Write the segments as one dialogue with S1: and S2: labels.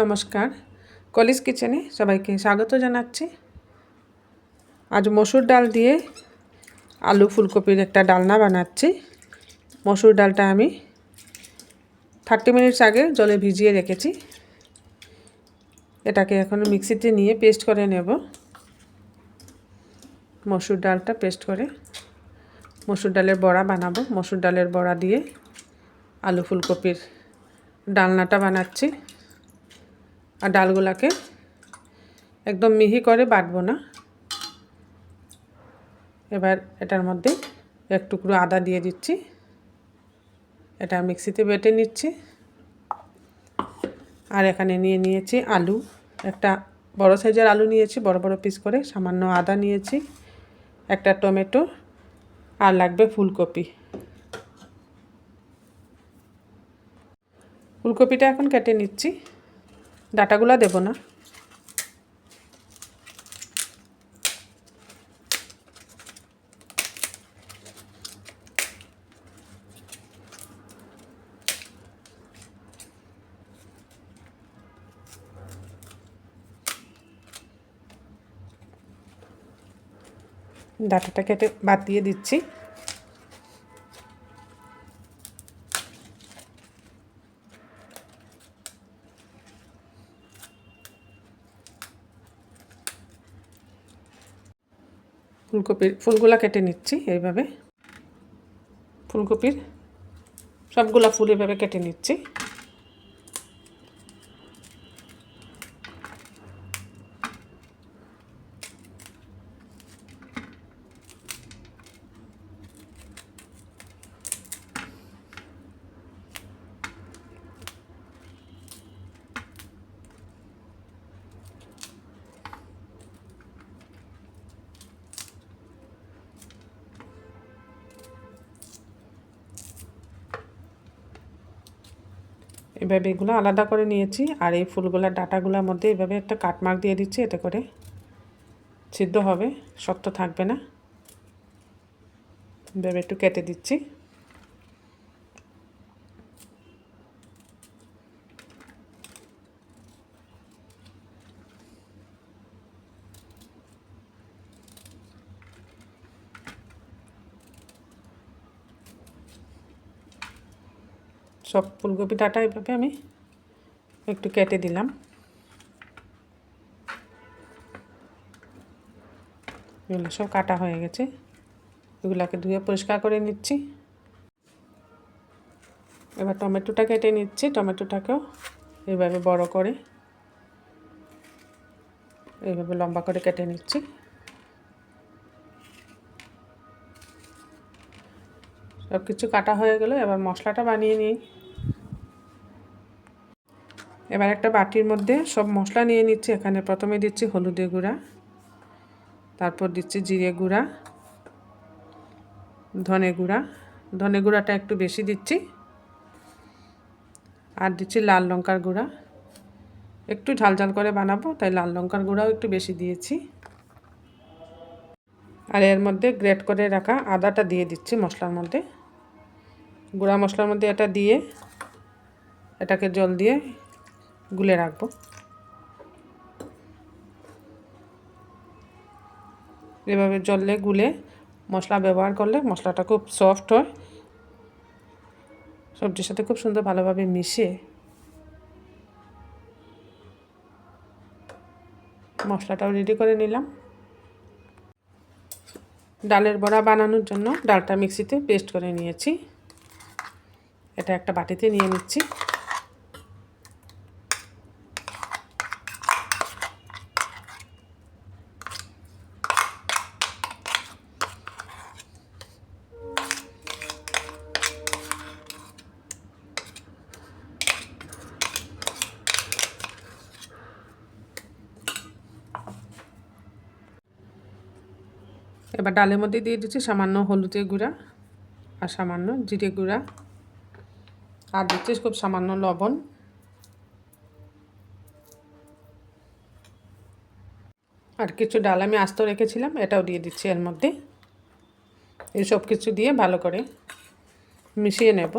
S1: নমস্কার। কলিস কিচেনে সবাইকে স্বাগত জানাচ্ছি। আজ মসুর ডাল দিয়ে আলু ফুলকপির একটা ডালনা বানাচ্ছি। মসুর ডালটা আমি থার্টি মিনিটস আগে জলে ভিজিয়ে রেখেছি। এটাকে এখন মিক্সিতে নিয়ে পেস্ট করে নেব। মসুর ডালটা পেস্ট করে মসুর ডালের বড়া বানাবো। মসুর ডালের বড়া দিয়ে আলু ফুলকপির ডালনাটা বানাচ্ছি। আর ডালগুলাকে একদম মিহি করে বাটবো না। এবার এটার মধ্যে এক টুকরো আদা দিয়ে দিচ্ছি। এটা মিক্সিতে বেটে নিচ্ছি। আর এখানে নিয়ে নিয়েছি আলু। একটা বড় সাইজের আলু নিয়েছি, বড় বড় পিস করে সামান্য আদা নিয়েছি, একটা টমেটো, আর লাগবে ফুলকপি। ফুলকপিটা এখন কেটে নিচ্ছি। ডাটাগুলো দেব না। ডাটাটা কেটে বাদ দিয়ে দিচ্ছি। ফুলকপির ফুলগুলা কেটে নিচ্ছি এইভাবে। ফুলকপির সবগুলা ফুল এভাবে কেটে নিচ্ছি। এভাবে এগুলো আলাদা করে নিয়েছি আর এই ফুলগুলোর ডাটাগুলোর মধ্যে এভাবে একটা কাটমার্ক দিয়ে দিচ্ছি, এতে করে সিদ্ধ হবে, শক্ত থাকবে না। এভাবে একটু কেটে দিচ্ছি। সব ফুলকপি ডাটা এভাবে আমি একটু কেটে দিলাম। এগুলো সব কাটা হয়ে গেছে। এগুলাকে ধুয়ে পরিষ্কার করে নিচ্ছি। এবার টমেটোটা কেটে নিচ্ছি। টমেটোটাকেও এইভাবে বড় করে এইভাবে লম্বা করে কেটে নিচ্ছি। সব কিছু কাটা হয়ে গেল। এবার মশলাটা বানিয়ে নিই। এবার একটা বাটির মধ্যে সব মশলা নিয়ে নিচ্ছি। এখানে প্রথমে দিচ্ছি হলুদে গুঁড়া, তারপর দিচ্ছি জিরে গুঁড়া, ধনে গুঁড়া। ধনে গুঁড়াটা একটু বেশি দিচ্ছি। আর দিচ্ছি লাল লঙ্কার গুঁড়া। একটু ঝাল ঝাল করে বানাবো, তাই লাল লঙ্কার গুঁড়াও একটু বেশি দিয়েছি। আর এর মধ্যে গ্রেট করে রাখা আদাটা দিয়ে দিচ্ছি মশলার মধ্যে। গুঁড়া মশলার মধ্যে এটা দিয়ে, এটাকে জল দিয়ে গুলে রাখব। এভাবে জলে গুলে মশলা ব্যবহার করলে মশলাটা খুব সফট হয়। সবজির সাথে খুব সুন্দর ভালোভাবে মিশিয়ে মশলাটাও রেডি করে নিলাম। ডালের বড়া বানানোর জন্য ডালটা মিক্সিতে পেস্ট করে নিয়েছি। এটা একটা বাটিতে নিয়ে নিচ্ছি। এবার ডালের মধ্যে দিয়ে দিচ্ছি সামান্য হলুদের গুঁড়া আর সামান্য জিরে গুঁড়া। আর দিচ্ছি খুব সামান্য লবণ। আর কিছু ডাল আমি আস্ত রেখেছিলাম, এটাও দিয়ে দিচ্ছি এর মধ্যে। এই সব কিছু দিয়ে ভালো করে মিশিয়ে নেব।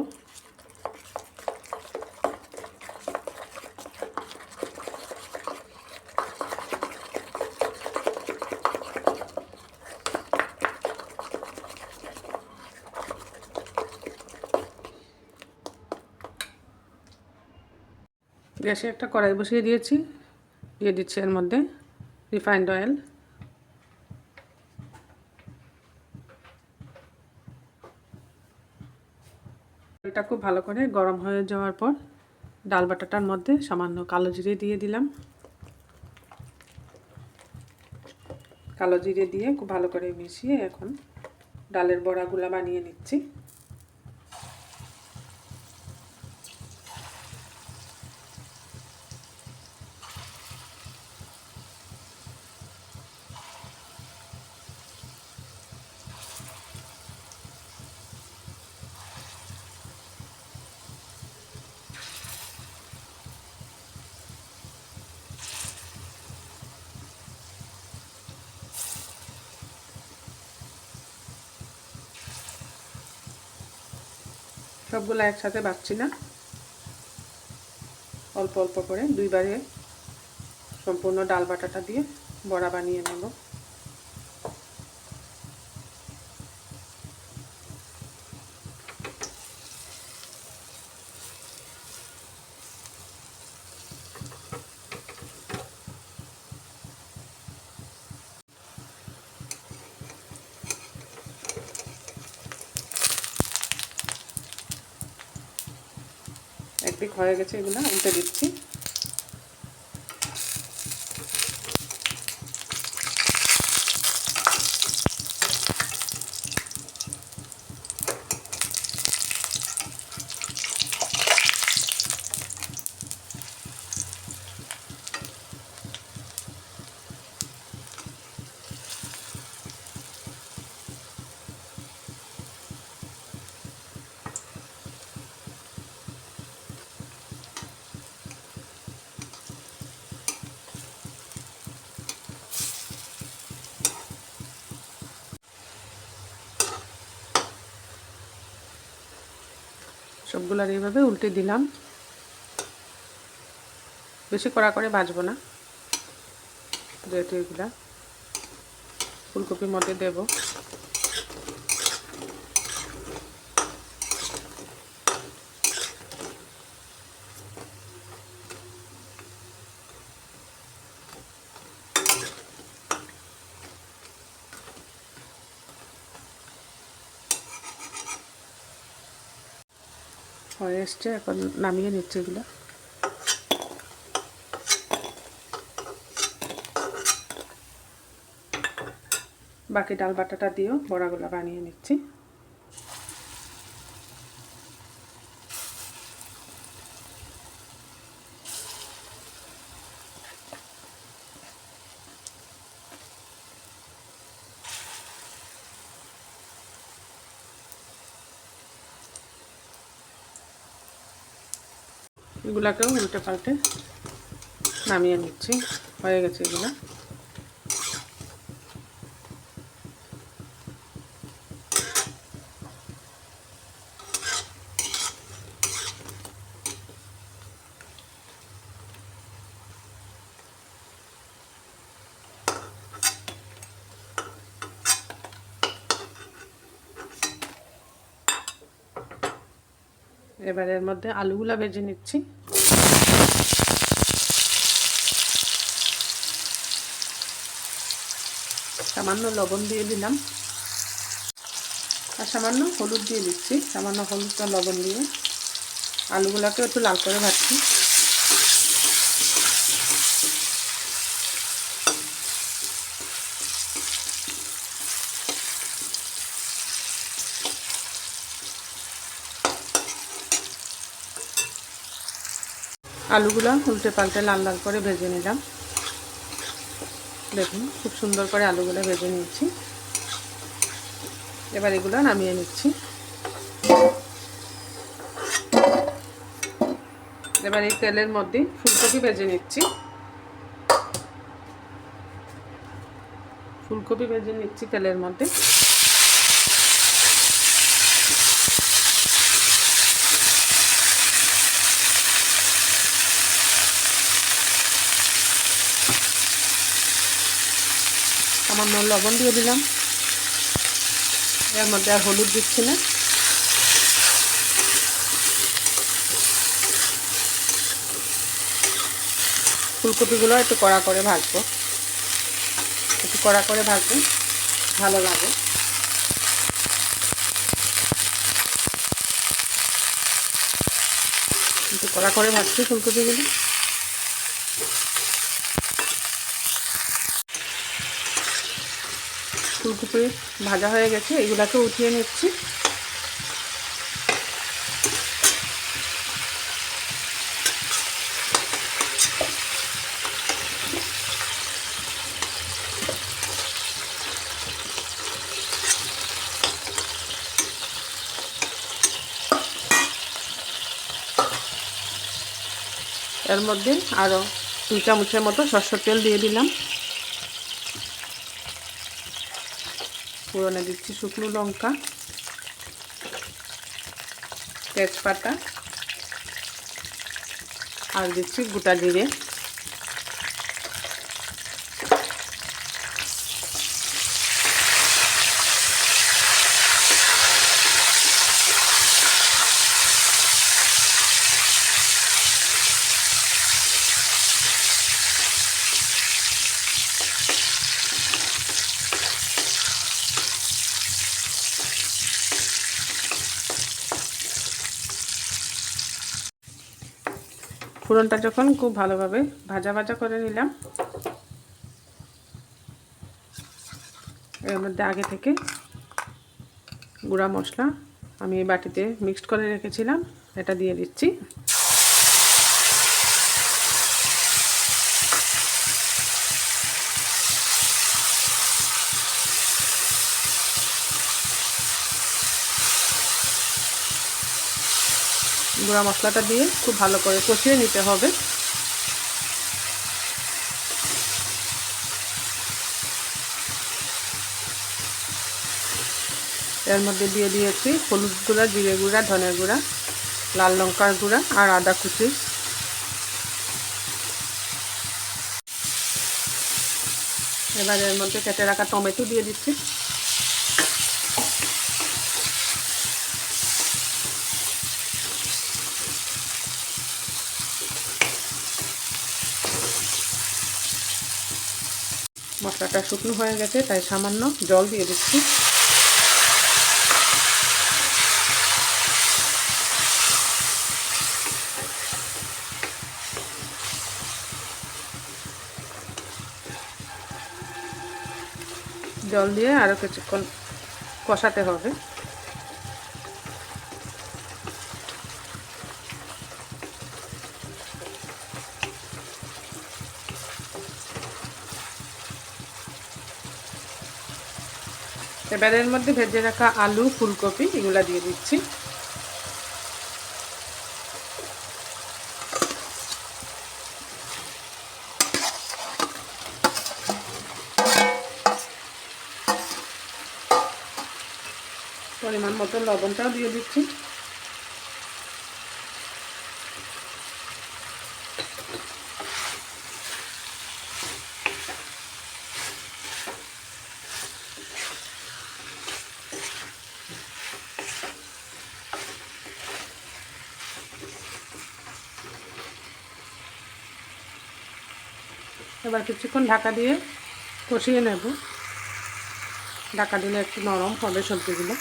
S1: গ্যাসে একটা কড়াই বসিয়ে দিয়েছি, দিয়ে দিচ্ছি এর মধ্যে রিফাইন্ড অয়েল এটা খুব ভালো করে গরম হয়ে যাওয়ার পর ডাল বাটাটার মধ্যে সামান্য কালো জিরে দিয়ে দিলাম। কালো জিরে দিয়ে খুব ভালো করে মিশিয়ে এখন ডালের বড়াগুলা বানিয়ে নিচ্ছি। সবগুলো একসাথে বাচ্ছি না। অল্প অল্প করে দুইবারে সম্পূর্ণ ডাল বাটাটা দিয়ে বড়া বানিয়ে নেব। হয়ে গেছে এগুলো উল্টে দিচ্ছি সবগুলার এইভাবে উল্টে দিলাম। বেশি কড়া করে ভাজবো না। যেহেতু এগুলা ফুলকপির মধ্যে দেব। হয়ে এসছে এখন নামিয়ে নিচ্ছে এগুলো। বাকি ডাল বাটাটা দিয়েও বড়াগুলো বানিয়ে নিচ্ছি। এগুলাকেও উল্টে পাল্টে নামিয়ে নিচ্ছি। হয়ে গেছে এগুলো। এবার এর মধ্যে আলুগুলা ভেজে নিচ্ছি। সামান্য লবণ দিয়ে দিলাম। আর সামান্য হলুদ দিয়ে দিচ্ছি। সামান্য হলুদটা লবণ দিয়ে। আলুগুলাকে একটু লাল করে ভাজছি। আলুগুলো উল্টে পাল্টে লাল লাল করে ভেজে নিলাম। দেখুন, খুব সুন্দর করে আলুগুলো ভেজে নিচ্ছি এবার এগুলো নামিয়ে নিচ্ছি। এবার এই তেলের মধ্যে ফুলকপি ভেজে নিচ্ছি। ফুলকপি ভেজে নিচ্ছি তেলের মধ্যে। সামান্য লবণ দিয়ে দিলাম। এর মধ্যে আর হলুদ দিচ্ছি না। ফুলকপিগুলো একটু কড়া করে ভাজবো। একটু কড়া করে ভাজবো, ভালো লাগে। একটু কড়া করে ভাজছি ফুলকপিগুলো। ফুলকপি ভাজা হয়ে গেছে, এগুলাকে উঠিয়ে নিচ্ছি। এর মধ্যে আরও দুই চামচের মতো সরষের তেল দিয়ে দিলাম। পুরনে দিচ্ছি শুকনো লঙ্কা তেজপাতা আর দিচ্ছি গোটা জিরে। ফোড়নটা যখন খুব ভালোভাবে ভাজা ভাজা করে নিলাম, এর মধ্যে আগে থেকে গুঁড়া মশলা আমি এই বাটিতে মিক্সড করে রেখেছিলাম, এটা দিয়ে দিচ্ছি। গুঁড়া মশলাটা দিয়ে খুব ভালো করে কষিয়ে নিতে হবে। এর মধ্যে দিয়ে দিয়েছি হলুদ গুঁড়া, জিরে গুঁড়া ধনের গুঁড়া, লাল লঙ্কার গুঁড়া আর আদা কুচি। এবার এর মধ্যে কেটে রাখা টমেটো দিয়ে দিচ্ছি। মশলাটা শুকনো হয়ে গেছে, তাই সামান্য জল দিয়ে দিচ্ছি। জল দিয়ে আরও কিছুক্ষণ কষাতে হবে। এবার এর মধ্যে ভেজে রাখা আলু, ফুলকপি এগুলা দিয়ে দিচ্ছি। পরিমাণ মতো লবণটাও দিয়ে দিচ্ছি। এবার কিছুক্ষণ ঢাকা দিয়ে কষিয়ে নেব। ঢাকা দিলে একটু নরম হবে সবজিগুলো।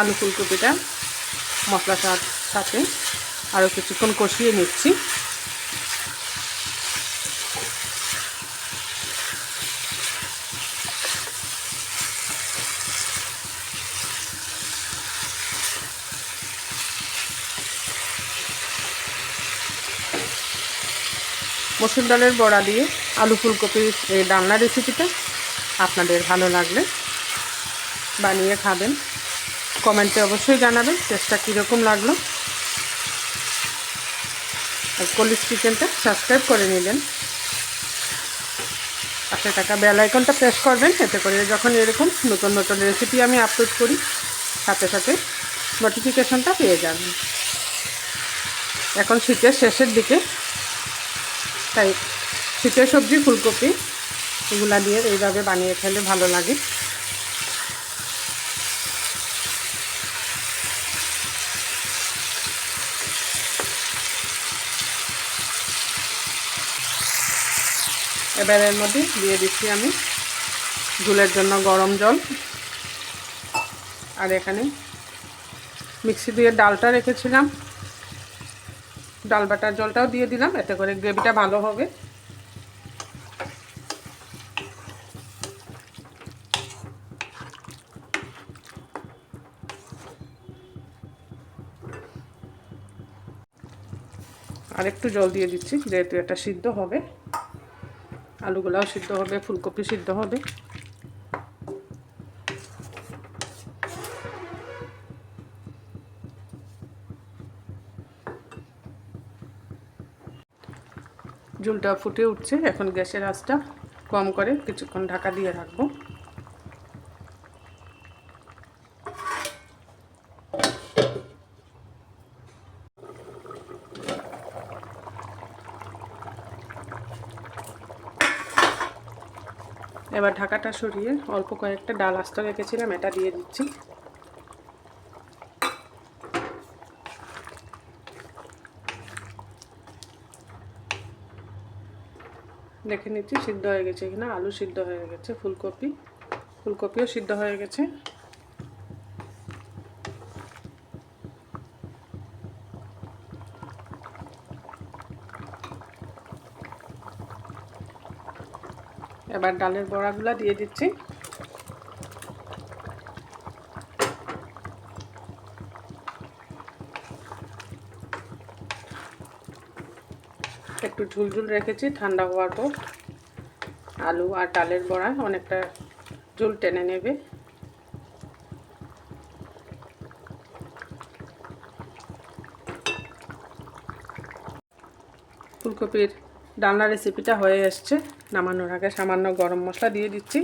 S1: আলু ফুলকপিটা মশলাটার সাথে আরও কিছুক্ষণ কষিয়ে নিচ্ছি। মসুর ডালের বড়া দিয়ে আলু ফুলকপির এই ডালনা রেসিপিটা আপনাদের ভালো লাগলে বানিয়ে খাবেন। কমেন্টে অবশ্যই জানাবেন টেস্টটা কীরকম লাগল। আর কলিজ কিচেনটা সাবস্ক্রাইব করে নিলেন। পাশে থাকা বেল আইকনটা প্রেস করবেন, এতে করে যখন এরকম নতুন নতুন রেসিপি আমি আপলোড করি, সাথে সাথে নোটিফিকেশনটা পেয়ে যাবেন। এখন শীতের শেষের দিকে, তাই শীতের সবজি, ফুলকপি, এগুলা দিয়ে এইভাবে বানিয়ে খেলে ভালো লাগে। এবার এর মধ্যে দিয়ে দিচ্ছি আমি ঝুলের জন্য গরম জল। আর এখানে মিক্সি দিয়ে ডালটা রেখেছিলাম। ডাল বাটার জলটাও দিয়ে দিলাম, এতে করে গ্রেভিটা ভালো হবে। আর একটু জল দিয়ে দিচ্ছি, যেহেতু এটা সিদ্ধ হবে। আলুগুলাও সিদ্ধ হবে, ফুলকপি সিদ্ধ হবে। ঝুলটা ফুটে উঠছে, এখন গ্যাসের আঁচটা কম করে কিছুক্ষণ ঢাকা দিয়ে রাখব এবার ঢাকাটা সরিয়ে অল্প কয়েকটা ডাল আস্ত রেখেছিলাম, এটা দিয়ে দিচ্ছি। দেখে নিচ্ছি সিদ্ধ হয়ে গেছে এখানে আলু সিদ্ধ হয়ে গেছে, ফুলকপি। ফুলকপিও সিদ্ধ হয়ে গেছে। এবার ডালের বড়াগুলো দিয়ে দিচ্ছি। একটু ঝুলঝুল রেখেছি, ঠান্ডা হওয়ার পর। আলু আর ডালের বড়া অনেকটা ঝুল টেনে নেবে। ফুলকপির ডালনা রেসিপিটা হয়ে এসছে। নামানোর আগে সামান্য গরম মশলা দিয়ে দিচ্ছি।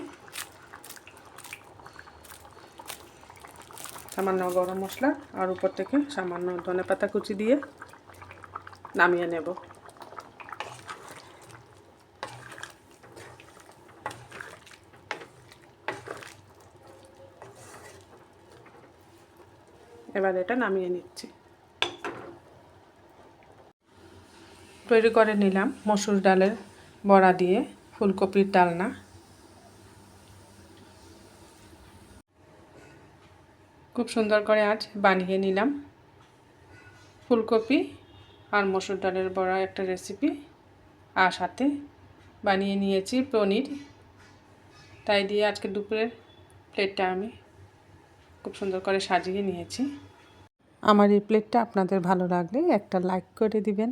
S1: সামান্য গরম মশলা আর উপর থেকে সামান্য ধনে পাতা কুচি দিয়ে নামিয়ে নেব। এবার এটা নামিয়ে নিচ্ছি। তৈরি করে নিলাম মসুর ডালের বড়া দিয়ে, ফুলকপির ডালনা। খুব সুন্দর করে আজ বানিয়ে নিলাম ফুলকপি আর মসুর ডালের বড়া একটা রেসিপি আর সাথে বানিয়ে নিয়েছি পনির। তাই দিয়ে আজকে দুপুরের প্লেটটা আমি খুব সুন্দর করে সাজিয়ে নিয়েছি। আমার এই প্লেটটা আপনাদের ভালো লাগলে একটা লাইক করে দিবেন।